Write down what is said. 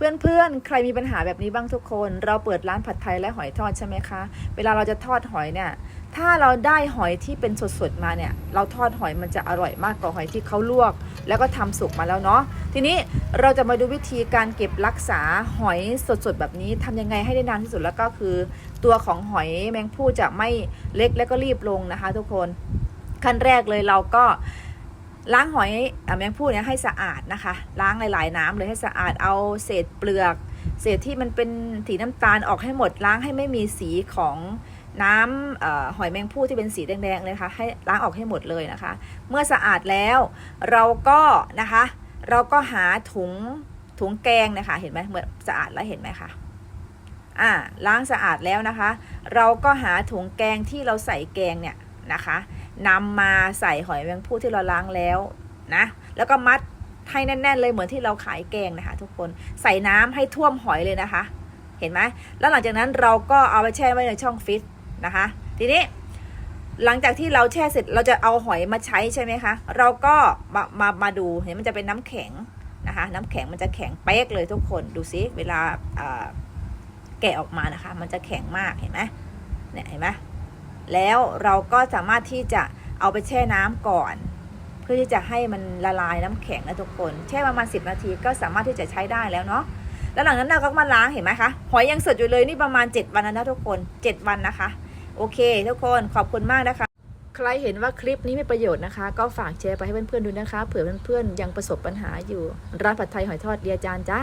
เพื่อนๆ ใครมีปัญหาแบบนี้บ้างทุกคน เราเปิดร้านผัดไทยและหอยทอดใช่ไหมคะ เวลาเราจะทอดหอยเนี่ย ถ้าเราได้หอยที่เป็นสดๆมาเนี่ย เราทอดหอยมันจะอร่อยมากกว่าหอยที่เขาลวก แล้วก็ทำสุกมาแล้วเนาะ ทีนี้เราจะมาดูวิธีการเก็บรักษาหอยสดๆแบบนี้ทำยังไงให้ได้นานที่สุดแล้วก็คือ ตัวของหอยแมงผู้จะไม่เล็กและก็รีบลงนะคะ ทุกคน ขั้นแรกเลยเราก็ ล้างหอยอแมงผู้เนี่ยให้สะอาดนะคะ ล้างหลาย ๆ น้ำเลยให้สะอาดเอาเศษเปลือก เศษที่มันเป็นสีน้ำตาลออกให้หมดล้างให้ไม่มีสีของน้ำออหอยแมงผู้ที่เป็นสีแดงๆเลยค่ะให้ล้างออกให้หมดเลยนะคะ เมื่อสะอาดแล้วเราก็นะคะ เราก็หาถุงถุงแกงนะคะเห็นไหมเมื่อสะอาดแล้วเห็นไหมคะอ่าล้างสะอาดแล้วนะคะ เราก็หาถุงแกงที่เราใส่แกงเนี่ย นะคะนำมาใส่หอยแมงผู้ที่เราล้างแล้วนะแล้วก็มัดให้แน่น ๆ เลยเหมือนที่เราขายแกงนะคะ ทุกคนใส่น้ำให้ท่วมหอยเลยนะคะ เห็นไหมแล้วหลังจากนั้นเราก็เอาไปแช่ไว้ในช่องฟิตนะคะ ทีนี้หลังจากที่เราแช่เสร็จเราจะเอาหอยมาใช้ใช่ไหมคะ เราก็มามามาดูเห็นมันจะเป็นน้ำแข็งนะคะ น้ำแข็งมันจะแข็งเป๊กเลยทุกคนดูซิเวลาแกะออกมานะคะ มันจะแข็งมากเห็นไหมเนี่ยเห็นไหม แล้วเราก็สามารถที่จะเอาไปแช่น้ำก่อน เพื่อที่จะให้มันละลายน้ำแข็งนะทุกคน แช่ประมาณ 10 นาทีก็สามารถที่จะใช้ได้แล้วเนาะแล้วหลังนั้นเราก็มาล้างเห็นไหมคะหอยยังสดอยู่เลยนี่ประมาณ 7 วันแล้วนะทุกคน 7 วันนะคะ โอเค ทุกคนขอบคุณมากนะคะ ใครเห็นว่าคลิปนี้มีประโยชน์นะคะ ก็ฝากแชร์ไปให้เพื่อนๆดูนะคะ เผื่อเพื่อนๆยังประสบปัญหาอยู่ร้านผัดไทยหอยทอดเดียจานจ้า